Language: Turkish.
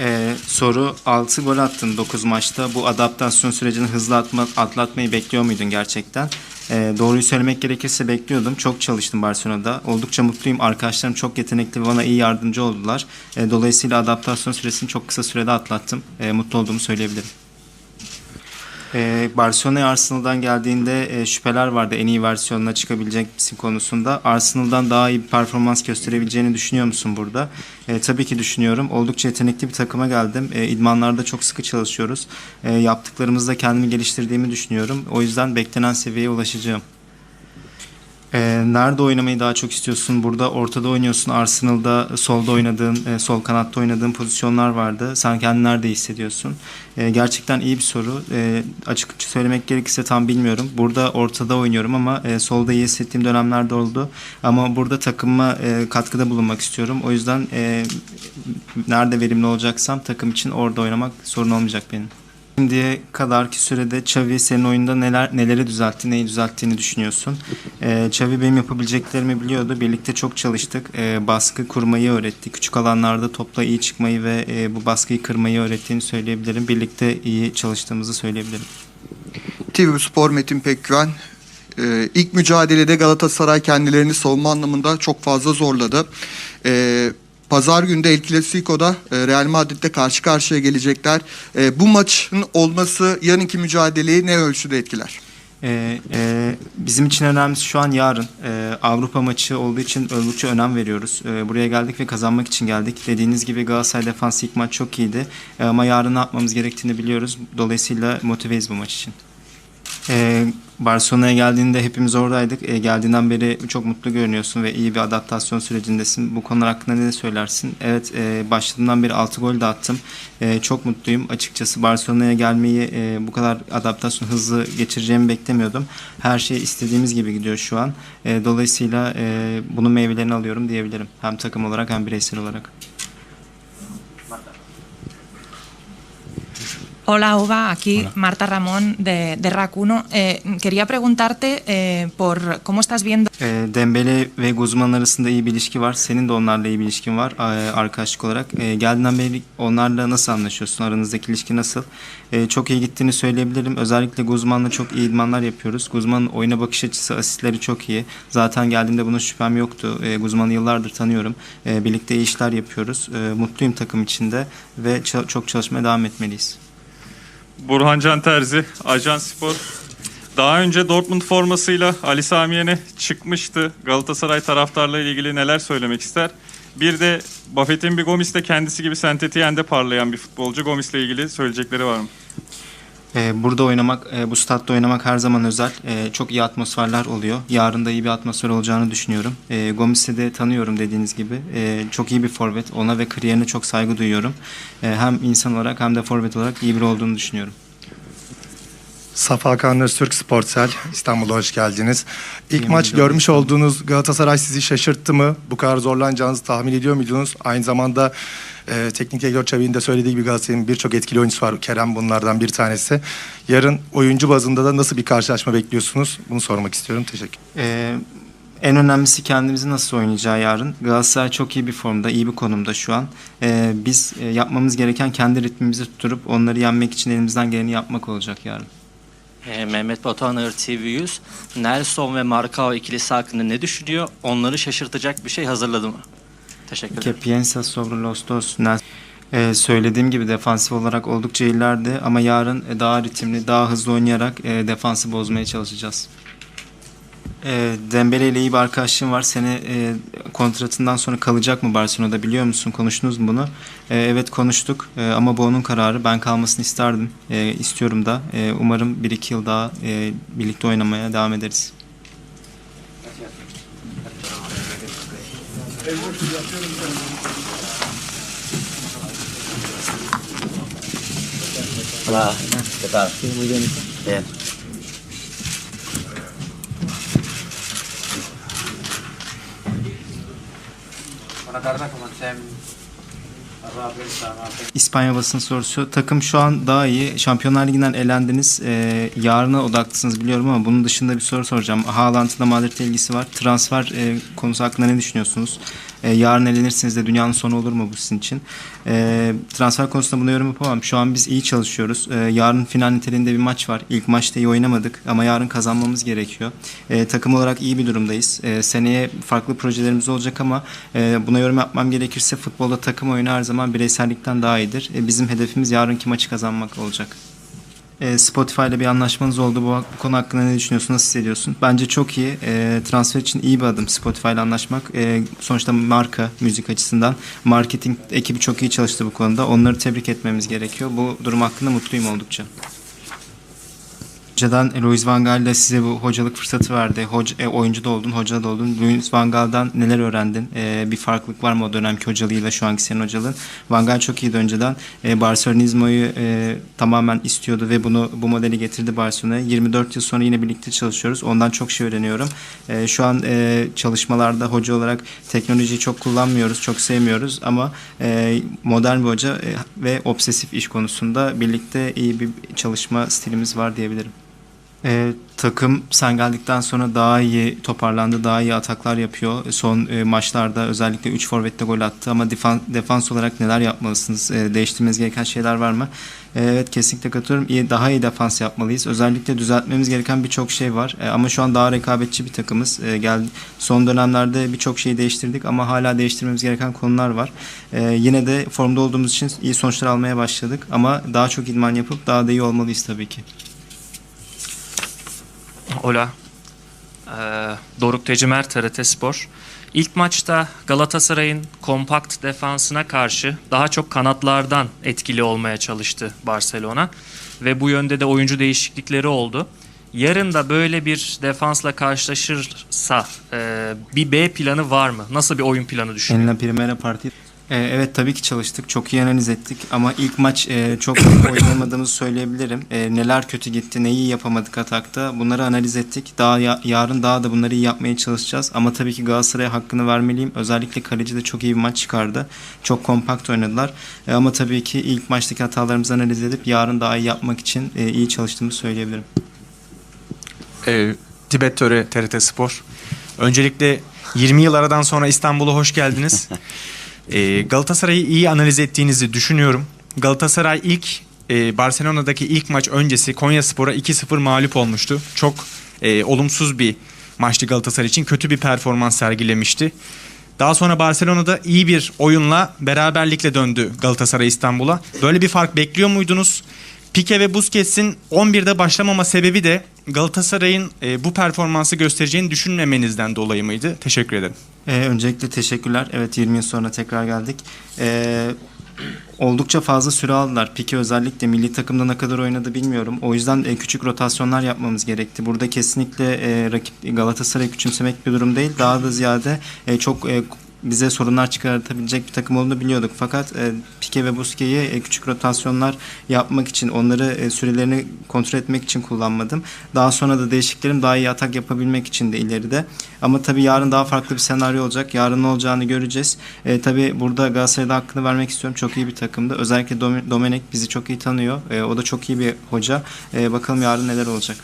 Ee, soru 6 gol attın 9 maçta. Bu adaptasyon sürecini hızlı atma, atlatmayı bekliyor muydun gerçekten? Ee, doğruyu söylemek gerekirse bekliyordum. Çok çalıştım Barcelona'da. Oldukça mutluyum. Arkadaşlarım çok yetenekli ve bana iyi yardımcı oldular. Ee, dolayısıyla adaptasyon süresini çok kısa sürede atlattım. Ee, mutlu olduğumu söyleyebilirim. Ee, Barcelona'ya Arsenal'dan geldiğinde e, şüpheler vardı en iyi versiyonuna çıkabilecek misin konusunda. Arsenal'dan daha iyi bir performans gösterebileceğini düşünüyor musun burada? E, tabii ki düşünüyorum. Oldukça yetenekli bir takıma geldim. E, idmanlarda çok sıkı çalışıyoruz. E, yaptıklarımızda kendimi geliştirdiğimi düşünüyorum. O yüzden beklenen seviyeye ulaşacağım. E, nerede oynamayı daha çok istiyorsun? Burada ortada oynuyorsun. Arsenal'da solda oynadığın, e, sol kanatta oynadığın pozisyonlar vardı. Sen kendini nerede hissediyorsun? E, gerçekten iyi bir soru. E, açıkça söylemek gerekirse tam bilmiyorum. Burada ortada oynuyorum ama e, solda iyi hissettiğim dönemlerde oldu. Ama burada takıma e, katkıda bulunmak istiyorum. O yüzden e, nerede verimli olacaksam takım için orada oynamak sorun olmayacak benim. Şimdiye kadarki sürede Xavi senin oyunda neler neleri düzeltti, neyi düzelttiğini düşünüyorsun. Ee, benim yapabileceklerimi biliyordu. Birlikte çok çalıştık. Ee, baskı kurmayı öğretti. Küçük alanlarda topla iyi çıkmayı ve e, bu baskıyı kırmayı öğrettiğini söyleyebilirim. Birlikte iyi çalıştığımızı söyleyebilirim. TV Spor Metin Pekgüven. Ee, ilk mücadelede Galatasaray kendilerini savunma anlamında çok fazla zorladı. Ee, Pazar günü de El Clasico'da e, Real Madrid'de karşı karşıya gelecekler. E, bu maçın olması yarınki mücadeleyi ne ölçüde etkiler? Ee, e, bizim için önemlisi şu an yarın. Ee, Avrupa maçı olduğu için oldukça önem veriyoruz. Ee, buraya geldik ve kazanmak için geldik. Dediğiniz gibi Galatasaray defansı ilk maç çok iyiydi. Ee, ama yarın ne yapmamız gerektiğini biliyoruz. Dolayısıyla motiveyiz bu maç için. Ee, Barcelona'ya geldiğinde hepimiz oradaydık. Ee, geldiğinden beri çok mutlu görünüyorsun ve iyi bir adaptasyon sürecindesin. Bu konular hakkında ne söylersin? Evet, e, başladığımdan beri 6 gol de attım. E, çok mutluyum. Açıkçası Barcelona'ya gelmeyi e, bu kadar adaptasyon hızlı geçireceğimi beklemiyordum. Her şey istediğimiz gibi gidiyor şu an. E, dolayısıyla e, bunun meyvelerini alıyorum diyebilirim. Hem takım olarak hem bireysel olarak. Hola, Uva. Aquí Marta Ramón de, de RAC1. Eh, quería preguntarte eh, por cómo estás viendo. E, Dembele ve Guzman arasında iyi bir ilişki var. Senin de onlarla iyi bir ilişkin var e, arkadaşlık olarak. E, geldiğinden beri onlarla nasıl anlaşıyorsun? Aranızdaki ilişki nasıl? E, çok iyi gittiğini söyleyebilirim. Özellikle Guzman'la çok iyi idmanlar yapıyoruz. Guzman'ın oyuna bakış açısı, asistleri çok iyi. Zaten geldiğimde buna şüphem yoktu. E, Guzman'ı yıllardır tanıyorum. E, birlikte iyi işler yapıyoruz. E, mutluyum takım içinde ve çok çalışmaya devam etmeliyiz. Burhan Can Terzi, Ajan Spor. Daha önce Dortmund formasıyla Ali Samiyen'e çıkmıştı. Galatasaray taraftarlarıyla ilgili neler söylemek ister? Bir de Buffett'in bir Gomis de kendisi gibi Saint-Étienne'de parlayan bir futbolcu. Gomis'le ilgili söyleyecekleri var mı? Ee, Burada oynamak, e, bu statta oynamak her zaman özel. Ee, Çok iyi atmosferler oluyor. Yarın da iyi bir atmosfer olacağını düşünüyorum. Ee, Gomis'i de tanıyorum dediğiniz gibi. Çok iyi bir forvet. Ona ve kariyerine çok saygı duyuyorum. Hem insan olarak hem de forvet olarak iyi biri olduğunu düşünüyorum. Safa Kanlı Türk Sportsel İstanbul'a hoş geldiniz. İlk İyi maç görmüş olduğunuz Galatasaray sizi şaşırttı mı? Bu kadar zorlanacağınızı tahmin ediyor muydunuz? Aynı zamanda e, teknik direktör Çavi'nin de söylediği gibi Galatasaray'ın birçok etkili oyuncusu var. Kerem bunlardan bir tanesi. Yarın oyuncu bazında da nasıl bir karşılaşma bekliyorsunuz? Bunu sormak istiyorum. Teşekkür Ee, en önemlisi kendimizi nasıl oynayacağı yarın. Galatasaray çok iyi bir formda, iyi bir konumda şu an. Ee, biz e, yapmamız gereken kendi ritmimizi tutturup onları yenmek için elimizden geleni yapmak olacak yarın. Ee, Mehmet Batuhan Ağır TV100 Nelson ve Marcao ikilisi hakkında ne düşünüyor? Onları şaşırtacak bir şey hazırladı mı? Teşekkür Que ederim. piensas sobre los dos? Ee, söylediğim gibi defansif olarak oldukça iyilerdi ama yarın e, daha ritimli, daha hızlı oynayarak e, defansı bozmaya çalışacağız. E, Dembele ile iyi bir arkadaşlığım var. Seni e, kontratından sonra kalacak mı Barcelona'da biliyor musun? Konuştunuz mu bunu? E, evet konuştuk E, ama bu onun kararı. Ben kalmasını isterdim. E, istiyorum da. E, umarım 1-2 yıl daha e, birlikte oynamaya devam ederiz. Hola, ¿qué tal? muy bien. Bien. İspanya basın sorusu. Takım şu an daha iyi. Şampiyonlar Ligi'nden elendiniz. Ee, yarına odaklısınız biliyorum ama bunun dışında bir soru soracağım. Haaland'ın da Madrid'le ilgisi var. Transfer e, konusu hakkında ne düşünüyorsunuz? E, yarın elenirsiniz de dünyanın sonu olur mu bu sizin için? E, transfer konusunda buna yorum yapamam. Şu an biz iyi çalışıyoruz. E, yarın final niteliğinde bir maç var. İlk maçta iyi oynamadık ama yarın kazanmamız gerekiyor. E, takım olarak iyi bir durumdayız. E, seneye farklı projelerimiz olacak ama e, buna yorum yapmam gerekirse futbolda takım oyunu her zaman bireysellikten daha iyidir. E, bizim hedefimiz yarınki maçı kazanmak olacak. E, Spotify ile bir anlaşmanız oldu. Bu, bu konu hakkında ne düşünüyorsun? Nasıl hissediyorsun? Bence çok iyi. E, transfer için iyi bir adım Spotify ile anlaşmak. E, sonuçta marka, müzik açısından. Marketing ekibi çok iyi çalıştı bu konuda. Onları tebrik etmemiz gerekiyor. Bu durum hakkında mutluyum oldukça. Önceden Louis Van Gaal de size bu hocalık fırsatı verdi. Hoca, e, oyuncu da oldun, hoca da oldun. Louis Van Gaal'dan neler öğrendin? E, bir farklılık var mı o dönemki hocalığıyla şu anki senin hocalığın? Van Gaal çok iyiydi önceden. E, Barcelonizmo'yu e, tamamen istiyordu ve bunu bu modeli getirdi Barcelona'ya. 24 yıl sonra yine birlikte çalışıyoruz. Ondan çok şey öğreniyorum. E, şu an e, çalışmalarda hoca olarak teknolojiyi çok kullanmıyoruz, çok sevmiyoruz ama e, modern bir hoca e, ve obsesif iş konusunda birlikte iyi bir çalışma stilimiz var diyebilirim. E, takım sen geldikten sonra daha iyi toparlandı, daha iyi ataklar yapıyor. E, Son e, maçlarda özellikle 3 forvette gol attı ama defan, defans olarak neler yapmalısınız? E, değiştirmeniz gereken şeyler var mı? E, evet kesinlikle katılıyorum. İyi, daha iyi defans yapmalıyız. Özellikle düzeltmemiz gereken birçok şey var. E, ama şu an daha rekabetçi bir takımız. E, gel, son dönemlerde birçok şeyi değiştirdik ama hala değiştirmemiz gereken konular var. E, yine de formda olduğumuz için iyi sonuçlar almaya başladık ama daha çok idman yapıp daha da iyi olmalıyız tabii ki. Ola. Ee, Doruk Tecimer, TRT Spor. İlk maçta Galatasaray'ın kompakt defansına karşı daha çok kanatlardan etkili olmaya çalıştı Barcelona. Ve bu yönde de oyuncu değişiklikleri oldu. Yarın da böyle bir defansla karşılaşırsa e, bir B planı var mı? Nasıl bir oyun planı düşünüyor? En la primera partida. Ee, evet tabii ki çalıştık. Çok iyi analiz ettik. Ama ilk maç e, çok oynamadığımızı söyleyebilirim. E, neler kötü gitti, neyi yapamadık atakta. Bunları analiz ettik. Daha ya- yarın daha da bunları iyi yapmaya çalışacağız. Ama tabii ki Galatasaray'a hakkını vermeliyim. Özellikle kaleci de çok iyi bir maç çıkardı. Çok kompakt oynadılar. E, ama tabii ki ilk maçtaki hatalarımızı analiz edip yarın daha iyi yapmak için e, iyi çalıştığımızı söyleyebilirim. Ee, Tibet Töre TRT Spor. Öncelikle 20 yıl aradan sonra İstanbul'a hoş geldiniz. Ee, Galatasaray'ı iyi analiz ettiğinizi düşünüyorum. Galatasaray ilk e, Barcelona'daki ilk maç öncesi Konya Spor'a 2-0 mağlup olmuştu. Çok e, olumsuz bir maçtı Galatasaray için. Kötü bir performans sergilemişti. Daha sonra Barcelona'da iyi bir oyunla beraberlikle döndü Galatasaray İstanbul'a. Böyle bir fark bekliyor muydunuz? Pique ve Busquets'in 11'de başlamama sebebi de Galatasaray'ın e, bu performansı göstereceğini düşünmemenizden dolayı mıydı? Teşekkür ederim. Ee, öncelikle teşekkürler. Evet 20 yıl sonra tekrar geldik. Ee, oldukça fazla süre aldılar. Piki özellikle milli takımda ne kadar oynadı bilmiyorum. O yüzden e, küçük rotasyonlar yapmamız gerekti. Burada kesinlikle e, rakip Galatasaray'ı küçümsemek bir durum değil. Daha da ziyade e, çok e, bize sorunlar çıkartabilecek bir takım olduğunu biliyorduk. Fakat e, Pique ve Busquets'i e, küçük rotasyonlar yapmak için, onları e, sürelerini kontrol etmek için kullanmadım. Daha sonra da değişiklerim daha iyi atak yapabilmek için de ileride. Ama tabii yarın daha farklı bir senaryo olacak. Yarın ne olacağını göreceğiz. E, tabii burada Galatasaray'da hakkını vermek istiyorum. Çok iyi bir takımdı. Özellikle Dom- Domenek bizi çok iyi tanıyor. E, o da çok iyi bir hoca. E, bakalım yarın neler olacak.